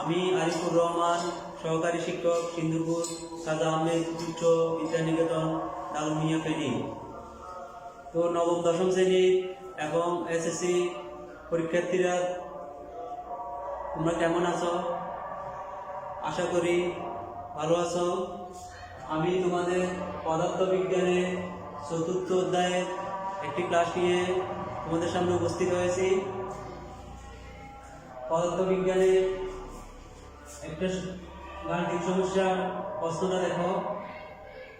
আমি আরিফুর রহমান, সহকারী শিক্ষক, সিন্ধুপুর, সাদা আহমেদ, উচ্চ বিদ্যানিকেতন ডালমিয়া ফেনী। তো নবম, দশম শ্রেণির এবং এসএসসি পরীক্ষার্থীরা, তোমরা কেমন আছো? আশা করি ভালো আছো। আমি তোমাদের পদার্থ বিজ্ঞানের চতুর্থ অধ্যায়ের একটি ক্লাস নিয়ে তোমাদের সামনে উপস্থিত হয়েছি। পদার্থ বিজ্ঞানের একটা গাণিতিক সমস্যা, প্রশ্নটা দেখো।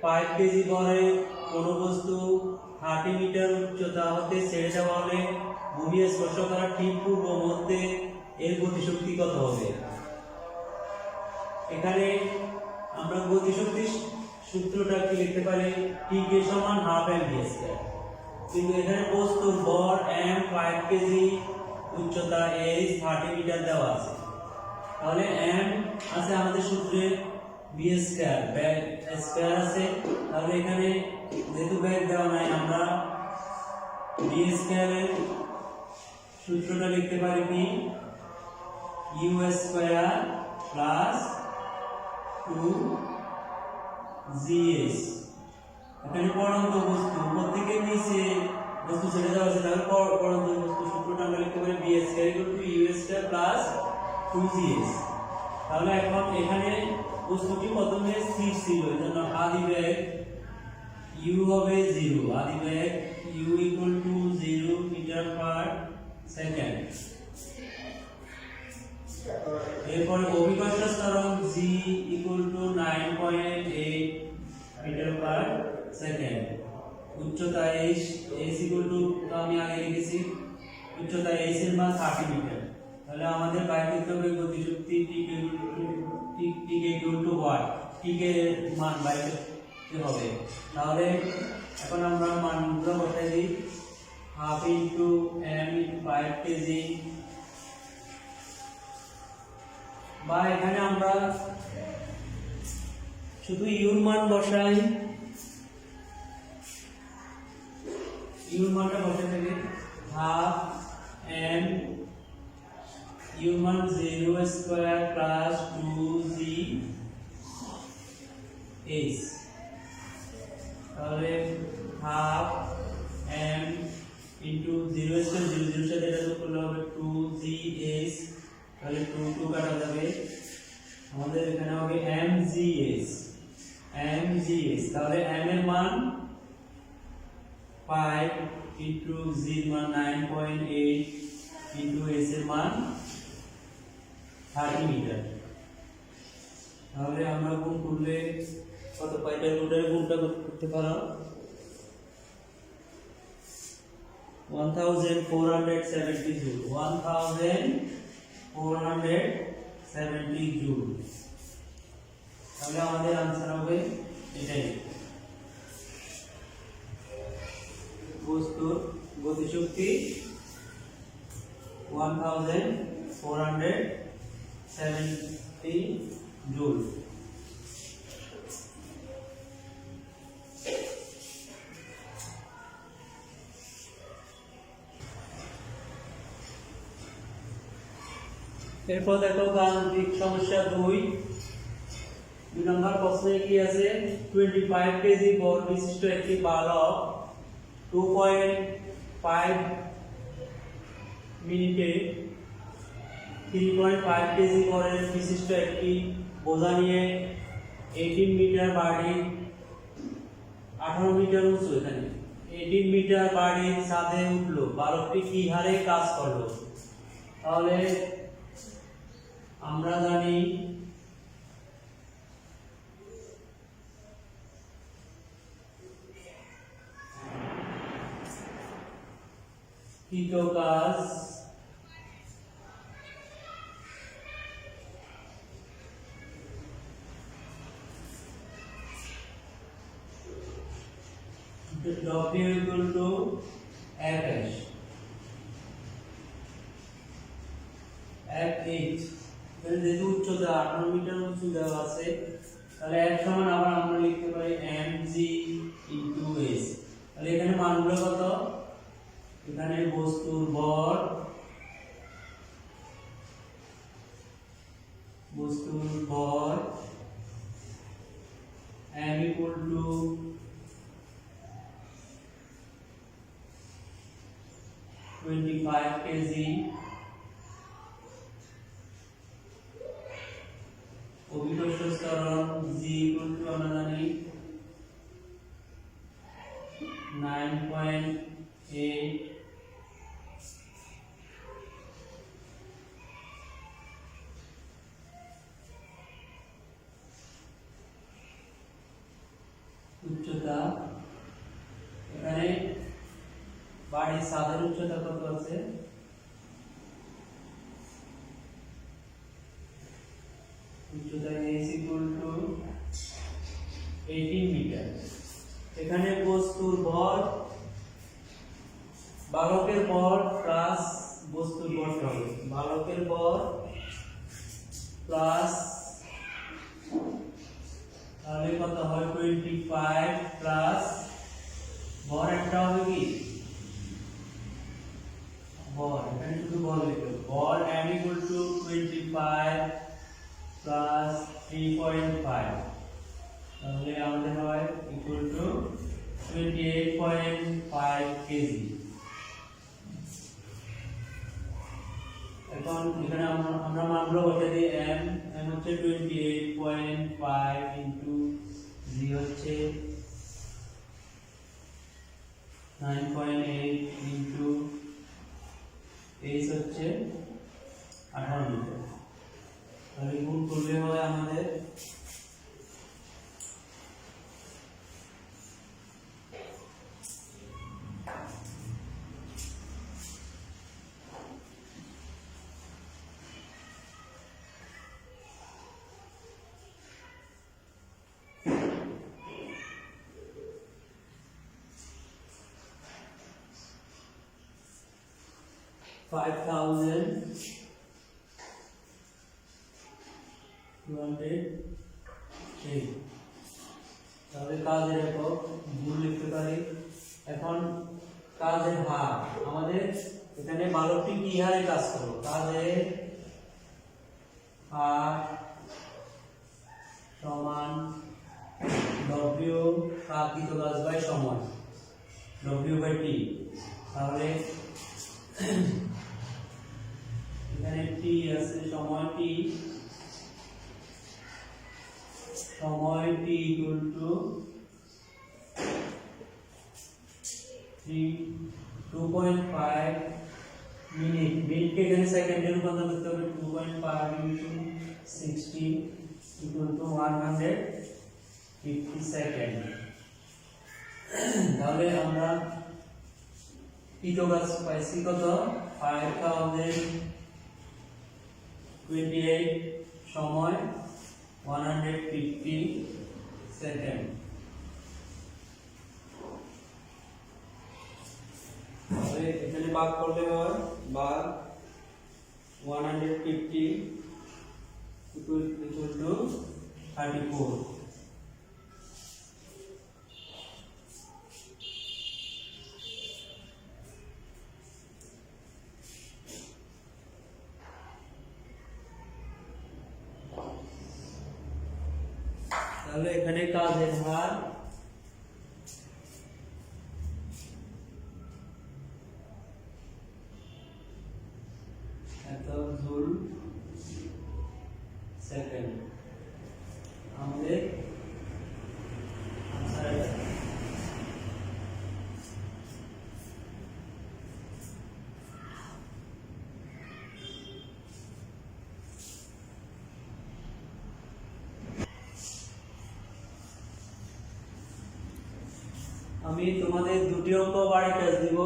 পাঁচ কেজি ভরে কোনো বস্তু থার্টি মিটার উচ্চতা হতে ছেড়ে দেওয়া হলে ভূমি স্পর্শ করার ঠিক পূর্ব মধ্যে এর গতিশক্তি কত হবে? এখানে আমরা গতিশক্তি সূত্রটা কি লিখতে পারি? টি কে সমান হাফ এম ভি কিন্তু এখানে বস্তুর ভর এম ফাইভ কেজি উচ্চতা এইচ থার্টি মিটার দেওয়া আছে। তাহলে এম আছে আমাদের সূত্রে বি স্কয়ার ব্যাগ স্কয়ার আছে। তাহলে এখানে যেহেতু ব্যাগ দেওয়া নাই, আমরা বি স্কয়ারের সূত্রটা লিখতে পারি কি? U square plus two GS এখানে পরন্ত বস্তু থেকে নিচে বস্তু ছেড়ে দেওয়া আছে। তাহলে পর- পরন্ত বস্তু সূত্রটা আমরা লিখতে পারি V square equal to U square plus two GS তাহলে এখন এখানে বস্তুটি প্রথমে স্থির ছিল এই জন্য আদি ব্যাগ ইউ হবে জিরো আদি bag U equal to zero metre per second এরপরে অভিকর্ষ ত্বরণ G equal to nine point eight metre per second উচ্চতা এইচ এইচ ইকুয়াল টু আমি আগে লিখেছি, উচ্চতা এইচ এর মান থার্টি মিটার তাহলে আমাদের বাইর করতে হবে গতিশক্তি টিকে টিকে ইকুয়াল টু ওয়াট টিকে মান বাইর করতে হবে। তাহলে এখন আমরা মানগুলো বসাই দিই। Half into M five KG বা এখানে আমরা শুধু ইউর মান বসাই। ইউর মানটা বসে থেকে হাফ এম ইউর মান zero square plus two G H. তাহলে half M into zero square zero জিরোর সাথে এটা যোগ করলে হবে টু জি এইচ। তাহলে টু টু কাটা যাবে আমাদের এখানে হবে M G S M G S তাহলে এম এর মান ফাইভ ইন্টু জি মান nine point eight into S এর মান থার্টি মিটার তাহলে আমরা গুণ করলে কত পাইটা রুটের গুণটা করতে পারো? One thousand four hundred seventy joule one thousand four hundred seventy joule তাহলে আমাদের আনসার হবে এটাই। বস্তুর গতিশক্তি one thousand four hundred seventy joule. এরপর দেখো গাণিতিক সমস্যা দুই। দুই নম্বর প্রশ্নে কি আছে? টোয়েন্টি ফাইভ কেজি বল বিশিষ্ট একটি বালক টু পয়েন্ট ফাইভ মিনিটে থ্রি পয়েন্ট ফাইভ কেজি বলের বিশিষ্ট একটি বোঝা নিয়ে এইটিন মিটার বাড়ি আঠারো মিটার উঁচু এখানে। এইটিন মিটার বাড়ির ছাদে উঠল। বালকটি কি হারে কাজ করল? তাহলে আমরা জানি কৃত কাজ? W উচ্চতা আঠারো মিটার উঁচু দেওয়া আছে, তাহলে এক সমান আবার আমরা লিখতে পারি জি ইন্টু এস তাহলে এখানে মানগুলো এখানে বস্তুর ভর বস্তুর ভর m equal to twenty five kg উচ্চতা কত আছে উচ্চতা is equal to 18 মিটার এখানে বস্তুর ভর, বালকের ভর প্লাস বস্তুর ভরটা হবে বালকের ভর প্লাস তাহলে কত হয়? টোয়েন্টি ফাইভ প্লাস ভর একটা হবে কি ভর M equal to twenty five plus three point five তাহলে আমাদের হয় এইট পয়েন্ট ফাইভ কেজি এখন এখানে আমরা মানগুলো বসে দিই এম এম হচ্ছে twenty eight point five into G হচ্ছে nine point eight into H হচ্ছে আঠারো মিটার। তাহলে গুণ করলে হয় আমাদের five thousand two hundred eight তাহলে কাজের একক গুণ লিখতে পারি। এখন কাজের হার। আমাদের এখানে বালকটি কি হারে কাজ করো কাজের হার সমান ডব্লিউ কাকিত কাজ বাই সময় ডব্লিউ বাই টি তাহলে এখানে টি আছে সময় টি সময় টি ইকুয়াল টু মিনিট এখানে সেকেন্ডে রূপান্তর করতে হবে two point five into sixty equal to one hundred fifty second তাহলে আমরা কত? ফাইভ থাউজেন্ড টোয়েন্টি এইট সময় ওয়ান হান্ড্রেড ফিফটি এখানে ভাগ করলে হয় ভাগ one hundred fifty equal to thirty four তাহলে এখানে কাজের হার এত জুল সেকেন্ড আমাদের answer এটা। আমি তোমাদের দুটি অঙ্ক বাড়ি কাজ দিব।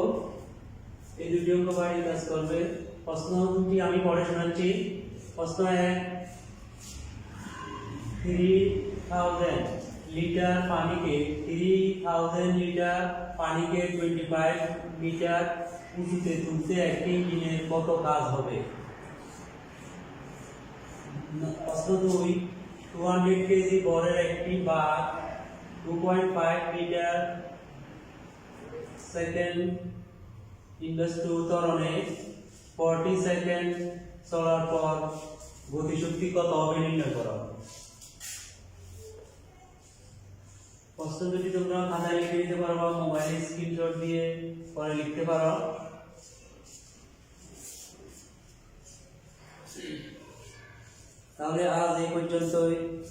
এই দুটি অঙ্ক বাড়ি কাজ করবে। প্রশ্ন দুটি আমি পড়ে শোনাচ্ছি? প্রশ্ন এক থ্রি থাউজেন্ড লিটার পানিকে থ্রি থাউজেন্ড লিটার পানিকে টোয়েন্টি ফাইভ মিটার উঁচুতে তুলতে একটি ইঞ্জিনের কত কাজ হবে? প্রশ্ন দুই টু হান্ড্রেড কেজি বরের একটি বাঘ two point five metre second industry উত্তরণে ফর্টি সেকেন্ড চলার পর গতিশক্তি কত হবে নির্ণয় করো। প্রশ্ন যদি তোমরা খাতায় লিখে দিতে পারো বা মোবাইলে স্ক্রিনশট দিয়ে পরে লিখতে পারো। তাহলে আজ এই পর্যন্তই।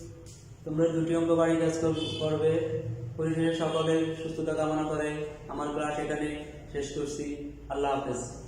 তোমরা দুটি অঙ্ক বাড়ি কাজ কর- করবে। পরিশেষে সকলে সুস্থতা কামনা করে। আমার ক্লাস এখানে শেষ করছি। আল্লাহ হাফেজ।